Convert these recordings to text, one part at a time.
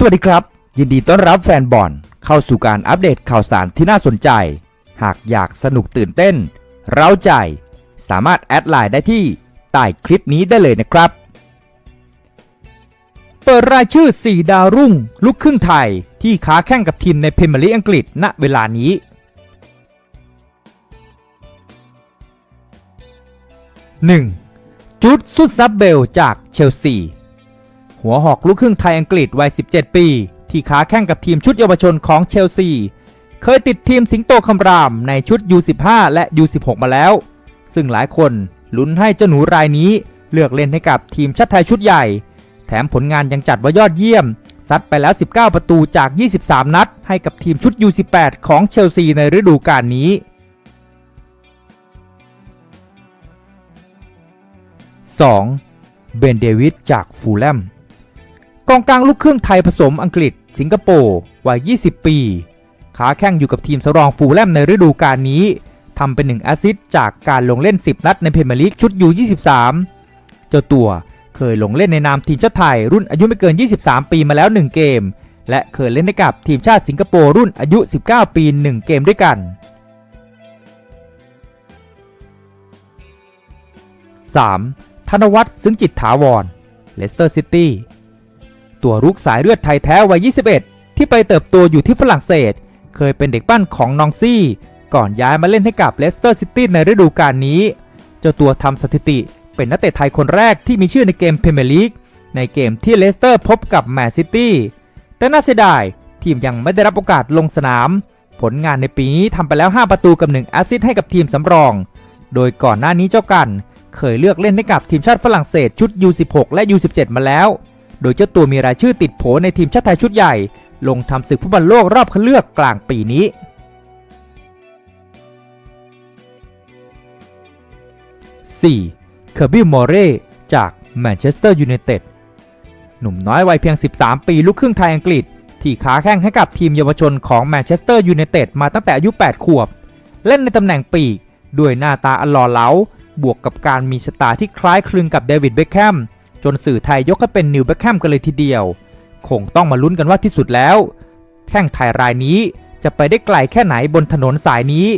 สวัสดีครับ ยินดีต้อนรับแฟนบอลเข้าสู่การอัปเดตข่าวสารที่น่าสนใจ หากอยากสนุกตื่นเต้น เร้าใจ สามารถแอดไลน์ได้ที่ใต้คลิปนี้ได้เลยนะครับ เปิดรายชื่อ 4 ดาวรุ่ง ลูกครึ่งไทย ที่ค้าแข่งกับทีมในพรีเมียร์ลีกอังกฤษณเวลานี้ 1. จูดซุดซับเบลจากเชลซี หัวหอกลูกครึ่งไทยอังกฤษวัย 17 ปี ที่ค้าแข่งกับทีมชุดเยาวชนของเชลซี เคยติดทีมสิงโตคำรามในชุด U15 และ U16 มาแล้ว ซึ่งหลายคนลุ้นให้เจ้าหนูรายนี้เลือกเล่นให้กับทีมชาติไทยชุดใหญ่ แถมผลงานยังจัดว่ายอดเยี่ยม ซัดไปแล้ว 19 ประตูจาก 23 นัด ให้กับทีมชุด U18 ของเชลซีในฤดูกาลนี้ 2. เบนเดวิดจากฟูลแลม กองกลางลูกครึ่งไทยผสมอังกฤษ สิงคโปร์วัย 20 ปีขาแข้งอยู่กับทีมสรองฟูลแลมในฤดูกาลนี้ทำเป็นหนึ่งแอซิสจากการลงเล่น 10 นัดในพรีเมียร์ลีกชุดยู23 เจ้าตัวเคยลงเล่นในนามทีมชาติไทยรุ่นอายุไม่เกิน 23 ปีมาแล้ว 1 เกม และเคยเล่นให้กับทีมชาติสิงคโปร์รุ่นอายุ 19 ปี 1 เกมด้วยกัน 3. ธนวัฒน์ซึ้งจิตถาวรเลสเตอร์ซิตี้ ตัวรุกสายเลือดไทยแท้วัย 21 ที่ไปเติบโตอยู่ที่ฝรั่งเศส เคยเป็นเด็กปั้นของนองซี่ ก่อนย้ายมาเล่นให้กับเลสเตอร์ซิตี้ในฤดูกาลนี้ เจ้าตัวทำสถิติเป็นนักเตะไทยคนแรกที่มีชื่อในเกมพรีเมียร์ลีกในเกมที่เลสเตอร์พบกับแมนซิตี้ แต่น่าเสียดายทีมยังไม่ได้รับโอกาสลงสนาม ผลงานในปีนี้ทำไปแล้ว 5 ประตูกับ1แอสซิสต์ให้กับทีมสำรอง โดยก่อนหน้านี้เจ้ากัน เคยเลือกเล่นให้กับทีมชาติฝรั่งเศสชุด U16 และ U17 มาแล้ว โดยเจ้าตัวมีรายชื่อติดโผในทีมชาติไทยชุดใหญ่ ลงทำศึกฟุตบอลโลกรอบคัดเลือกกลางปีนี้ 4. เคอร์บี้มอร์เรจากแมนเชสเตอร์ยูไนเต็ดหนุ่มน้อยวัยเพียง 13 ปีลูกครึ่งไทยอังกฤษ ที่ค้าแข่งให้กับทีมเยาวชนของแมนเชสเตอร์ยูไนเต็ดมาตั้งแต่อายุ 8 ขวบ เล่นในตำแหน่งปีก ด้วยหน้าตาอันหล่อเหลา บวกกับการมีสตล์ที่คล้ายคลึงกับเดวิดเบคแฮม จนสื่อไทยยกให้เป็นนิวเบคแฮมกันเลยทีเดียว คงต้องมาลุ้นกันว่าที่สุดแล้ว แข้งไทยรายนี้จะไปได้ไกลแค่ไหนบนถนนสายนี้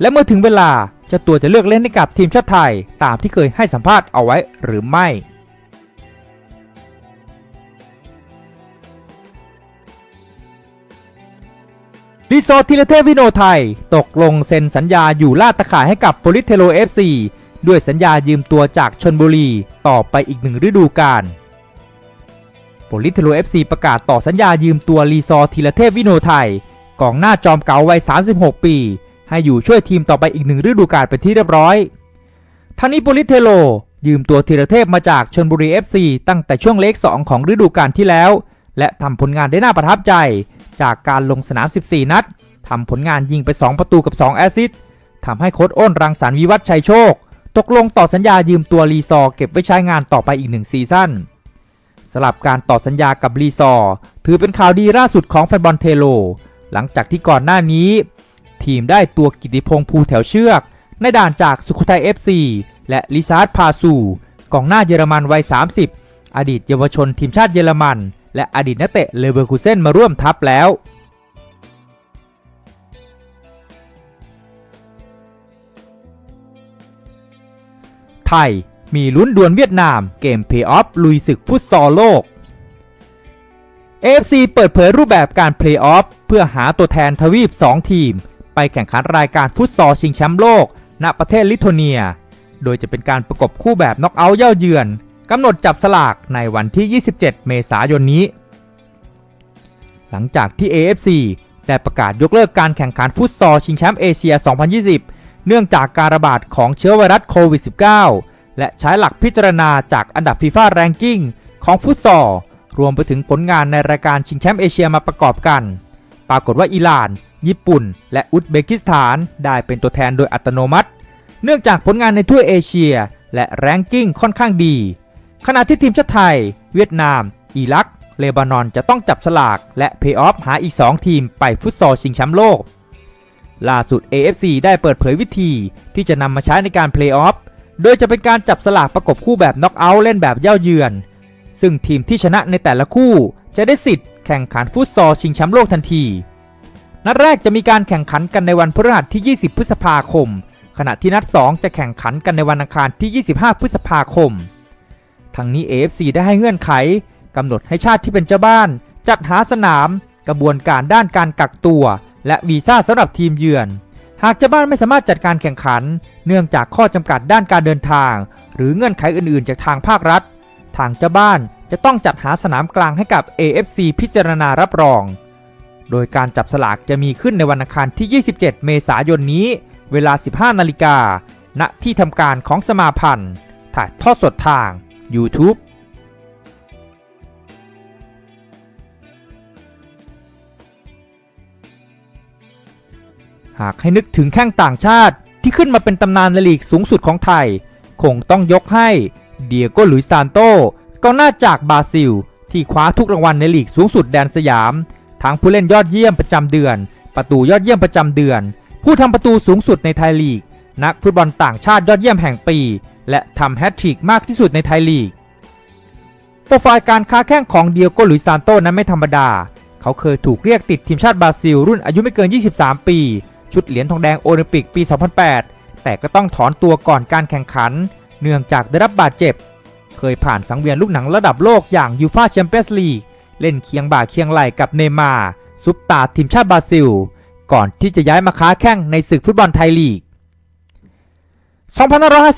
และเมื่อถึงเวลาเจ้าตัวจะเลือกเล่นให้กับทีมชาติไทยตามที่เคยให้สัมภาษณ์เอาไว้หรือไม่ลิโซทิเลเทวิโนไทย ตกลงเซ็นสัญญาอยู่ลาดตะข่ายให้กับโปลิเทโล FC ด้วยสัญญายืมตัวจากชนบุรีต่อไปอีกหนึ่งฤดูกาลโปลิเทโล FC ประกาศต่อสัญญายืมตัวลีซอทิเลเทพวิโนไทยกองหน้าจอมเก่าวัย 36 ปี ให้อยู่ช่วยทีมต่อไปอีกหนึ่งฤดูกาลเป็นที่เรียบร้อยทางนี้โปลิเทโลยืมตัวธีรเทพมาจากชนบุรี FC ตั้งแต่ช่วงเลข2ของฤดูกาลที่แล้ว และทำผลงานได้น่าประทับใจ จากการลงสนาม 14 นัดทำผลงานยิงไป 2 ประตูกับ 2 แอสซิสต์ทำให้โค้ชอ้นรังสรรค์วิวัฒชัยโชค ตกลงต่อสัญญายืมตัวรีซอเก็บไว้ใช้งานต่อไปอีกหนึ่งซีซั่นสลับการต่อสัญญากับรีซอถือเป็นข่าวดีล่าสุดของแฟนบอลเทโล หลังจากที่ก่อนหน้านี้ ทีมได้ตัวกิติพงษ์ภูแถวเชือก ในด่านจากสุโขทัย FC และลิซาร์ดพาซูกองหน้าเยอรมันวัย 30 อดีตเยาวชนทีมชาติเยอรมัน และอดีตนักเตะเลเวอร์คูเซนมาร่วมทัพแล้ว ไทย มีลุ้นดวลเวียดนามเกมเพย์ออฟลุยศึกฟุตซอลโลก AFC เปิดเผยรูปแบบการเพลย์ออฟเพื่อหาตัวแทนทวีป 2 ทีม ไปแข่งขันรายการฟุตซอลชิงแชมป์โลก ณประเทศลิทัวเนีย โดยจะเป็นการประกบคู่แบบน็อกเอาท์เย่าเยือนกำหนดจับสลากในวันที่ 27 เมษายนนี้ หลังจากที่ AFC ได้ประกาศยกเลิกการแข่งขันฟุตซอลชิงแชมป์เอเชีย 2020 เนื่องจากการระบาดของเชื้อไวรัสโควิด -19 และใช้หลักพิจารณาจากอันดับฟีฟ่าแรงกิ้งของฟุตซอลรวมไปถึงผลงานในรายการชิงแชมป์เอเชียมาประกอบกัน ปรากฏว่าอิหร่าน ญี่ปุ่น และอุซเบกิสถานได้เป็นตัวแทนโดยอัตโนมัติ เนื่องจากผลงานในทั่วเอเชีย และแรงกิ้งค่อนข้างดี ขณะที่ทีมชาติไทย เวียดนาม อิรัก เลบานอนจะต้องจับสลาก และเพย์ออฟหาอีก 2 ทีมไปฟุตซอลชิงแชมป์โลก ล่าสุด AFC ได้เปิดเผยวิธีที่จะนำมาใช้ในการเพลย์ออฟ โดยจะเป็นการจับสลากประกบคู่แบบน็อกเอาท์เล่นแบบเย่าเยือน ซึ่งทีมที่ชนะในแต่ละคู่จะได้สิทธิ์แข่งขันฟุตซอลชิงแชมป์โลกทันที นัดแรกจะมีการแข่งขันกันในวันพฤหัสที่ 20 พฤษภาคม ขณะที่นัด 2 จะแข่งขันกันในวันอังคารที่ 25 พฤษภาคม ทั้งนี้ AFC ได้ให้เงื่อนไขกำหนดให้ชาติที่เป็นเจ้าบ้าน จัดหาสนาม กระบวนการด้านการกักตัว และวีซ่าสำหรับทีมเยือน หากเจ้าบ้านไม่สามารถจัดการแข่งขัน เนื่องจากข้อจำกัดด้านการเดินทาง หรือเงื่อนไขอื่นๆ จากทางภาครัฐ ทางเจ้าบ้านจะต้องจัดหาสนามกลางให้กับ AFC พิจารณารับรอง โดยการจับสลากจะมีขึ้นในวันอังคารที่ 27 เมษายนนี้ เวลา 15 นาฬิกา ณ ที่ทำการของสมาพันธ์ ถ่ายทอดสดทาง YouTube หากให้นึกถึงแข้งต่างชาติที่ขึ้นมาเป็นตำนานลีกสูงสุดของไทย คงต้องยกให้เดียโกหลุยซานโตกองหน้าจากบราซิล ที่คว้าทุกรางวัลในลีกสูงสุดแดนสยาม ทั้งผู้เล่นยอดเยี่ยมประจำเดือน ประตูยอดเยี่ยมประจำเดือน ผู้ทำประตูสูงสุดในไทยลีก นักฟุตบอลต่างชาติยอดเยี่ยมแห่งปี และทำแฮตทริกมากที่สุดในไทยลีกโปรไฟล์การค้าแข้งของเดียโกหลุยซานโตนั้นไม่ธรรมดา เขาเคยถูกเรียกติดทีมชาติบราซิล รุ่นอายุไม่เกิน 23 ปี ชุดเหรียญทองแดงโอลิมปิกปี 2008 แต่ก็ต้องถอนตัวก่อนการแข่งขัน เนื่องจากได้รับบาดเจ็บ เคยผ่านสังเวียนลูกหนังระดับโลกอย่างยูฟาแชมเปี้ยนส์ลีกเล่นเคียงบ่าเคียงไหล่กับเนมาซุปตาร์ทีมชาติบราซิล ก่อนที่จะย้ายมาค้าแข้งในศึกฟุตบอลไทยลีก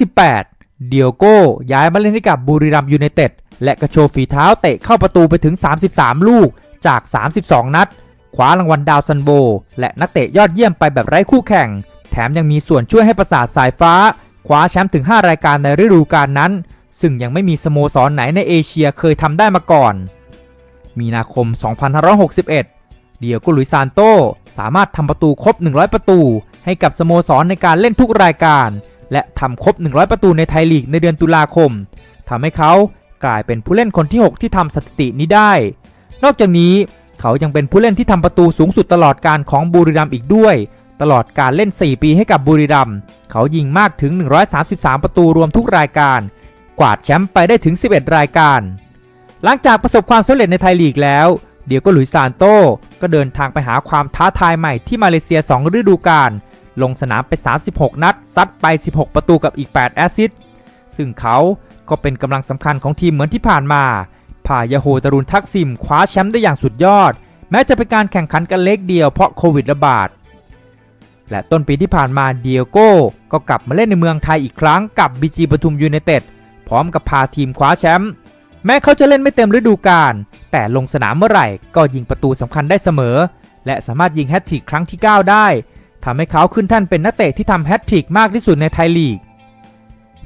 2558 เดียโก้ย้ายมาเล่นให้กับบุรีรัมย์ยูไนเต็ดและกระโชว์ฝีเท้าเตะเข้าประตูไปถึง 33 ลูกจาก 32 นัด คว้ารางวัลดาวซันโบ และนักเตะยอดเยี่ยมไปแบบไร้คู่แข่ง แถมยังมีส่วนช่วยให้ประสาทสายฟ้า คว้าแชมป์ถึง 5 รายการในฤดูกาลนั้น ซึ่งยังไม่มีสโมสรไหนในเอเชียเคยทำได้มาก่อน มีนาคม 2561 เดียโกลุยซานโต สามารถทำประตูครบ 100 ประตู ให้กับสโมสรในการเล่นทุกรายการ และทำครบ 100 ประตูในไทยลีกในเดือนตุลาคมทำให้เขากลายเป็นผู้เล่นคนที่ 6 ที่ทำสถิตินี้ได้ นอกจากนี้ เขายังเป็นผู้เล่นที่ทำประตูสูงสุดตลอดการของบุรีรัมย์อีกด้วย ตลอดการเล่น 4 ปีให้กับบุรีรัมย์เขายิงมากถึง 133 ประตูรวมทุกรายการ กวาดแชมป์ไปได้ถึง 11 รายการ หลังจากประสบความสำเร็จในไทยลีกแล้ว เดี๋ยวก็หลุยส์ซานโต้ก็เดินทางไปหาความท้าทายใหม่ที่มาเลเซีย 2 ฤดูกาลลงสนามไป 36 นัด ซัดไป 16 ประตูกับอีก 8 แอสซิสต์ซึ่งเขาก็เป็นกำลังสำคัญของทีมเหมือนที่ผ่านมา พายาโฮตารุนทักซิมคว้าแชมป์ได้อย่างสุดยอด แม้จะเป็นการแข่งขันกันเล็กเดียวเพราะโควิดระบาด และต้นปีที่ผ่านมาเดียโก้ก็กลับมาเล่นในเมืองไทยอีกครั้งกับบีจีปทุมยูไนเต็ดพร้อมกับพาทีมคว้าแชมป์แม้เขาจะเล่นไม่เต็มฤดูกาลแต่ลงสนามเมื่อไหร่ก็ยิงประตูสำคัญได้เสมอ และสามารถยิงแฮตทริกครั้งที่ 9 ได้ทำให้เขาขึ้นท่านเป็นนักเตะที่ทำแฮตทริกมากที่สุดในไทยลีก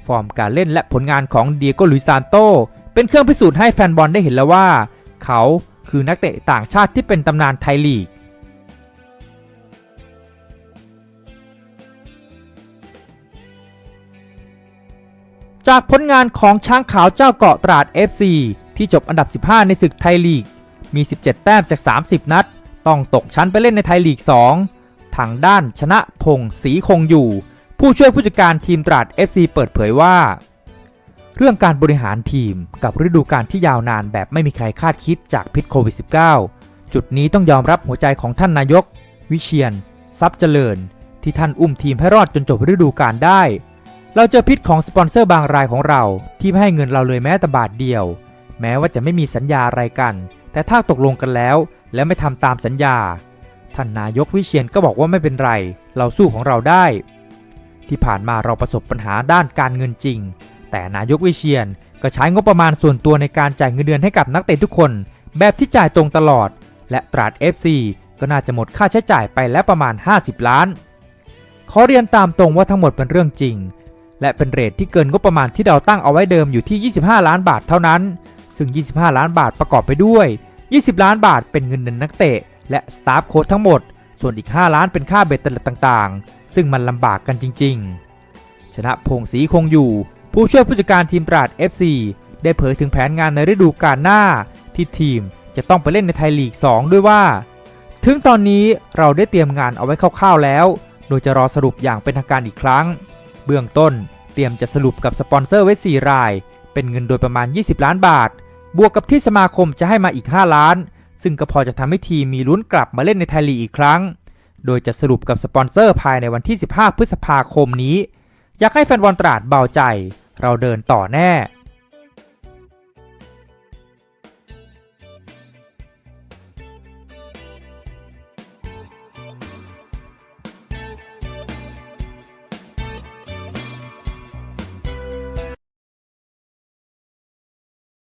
ฟอร์มการเล่นและผลงานของเดียโกลุยซานโต เป็นเครื่องพิสูจน์ให้แฟนบอลได้เห็นแล้วว่า เขาคือนักเตะต่างชาติที่เป็นตำนานไทยลีกจากผลงานของช้างขาวเจ้าเกาะตราด FC ที่จบอันดับ 15 ในศึกไทยลีก มี 17 แต้มจาก 30 นัด ต้องตกชั้นไปเล่นในไทยลีก 2 ทางด้านชนะพงศรีคงอยู่ ผู้ช่วยผู้จัดการทีมตราด FC เปิดเผยว่า เรื่องการบริหารทีมกับฤดูกาลที่ยาวนานแบบไม่มีใครคาดคิดจากพิษโควิด -19 จุดนี้ต้องยอมรับหัวใจของท่านนายก วิเชียนทรัพย์เจริญ ที่ท่านอุ้มทีมให้รอดจนจบฤดูกาลได้ เราเจอพิษของสปอนเซอร์บางรายของเรา ที่ไม่ให้เงินเราเลยแม้แต่บาทเดียว แม้ว่าจะไม่มีสัญญาอะไรกัน แต่ถ้าตกลงกันแล้ว และไม่ทำตามสัญญา ท่านนายกวิเชียนก็บอกว่าไม่เป็นไร เราสู้ของเราได้ ที่ผ่านมาเราประสบปัญหาด้านการเงินจริง แต่นายกวิเชียนก็ใช้งบประมาณส่วนตัวในการจ่ายเงินเดือนให้กับนักเตะทุกคน แบบที่จ่ายตรงตลอด และตราด FC ก็น่าจะหมดค่าใช้จ่ายไปแล้วประมาณ 50 ล้าน ขอเรียนตามตรงว่าทั้งหมดเป็นเรื่องจริง และเป็นเรทที่เกินงบประมาณที่เราตั้งเอาไว้เดิมอยู่ที่ 25 ล้านบาทเท่านั้น ซึ่ง 25 ล้านบาทประกอบไปด้วย 20 ล้านบาทเป็นเงินเดือนนักเตะ และสตาฟโค้ชทั้งหมด ส่วนอีก 5 ล้านเป็นค่าเบ็ดเตล็ดต่างๆ ซึ่งมันลำบากกันจริง ๆ ชนะพงศรีคงอยู่ ผู้ช่วยผู้จัดการทีมตราด FC ได้เผยถึงแผนงานในฤดูกาลหน้า ที่ทีมจะต้องไปเล่นในไทยลีก 2 ด้วยว่า ถึงตอนนี้เราได้เตรียมงานเอาไว้คร่าวๆแล้ว โดยจะรอสรุปอย่างเป็นทางการอีกครั้ง เบื้องต้นเตรียมจะสรุปกับสปอนเซอร์ไว้ 4 ราย เป็นเงินโดยประมาณ 20 ล้านบาท บวกกับที่สมาคมจะให้มาอีก 5 ล้าน ซึ่งก็พอจะทำให้ทีมมีลุ้นกลับมาเล่นในไทยลีกอีกครั้ง โดยจะสรุปกับสปอนเซอร์ภายในวันที่ 15 พฤษภาคมนี้ อยากให้แฟนบอลตราดเบาใจ เราเดินต่อแน่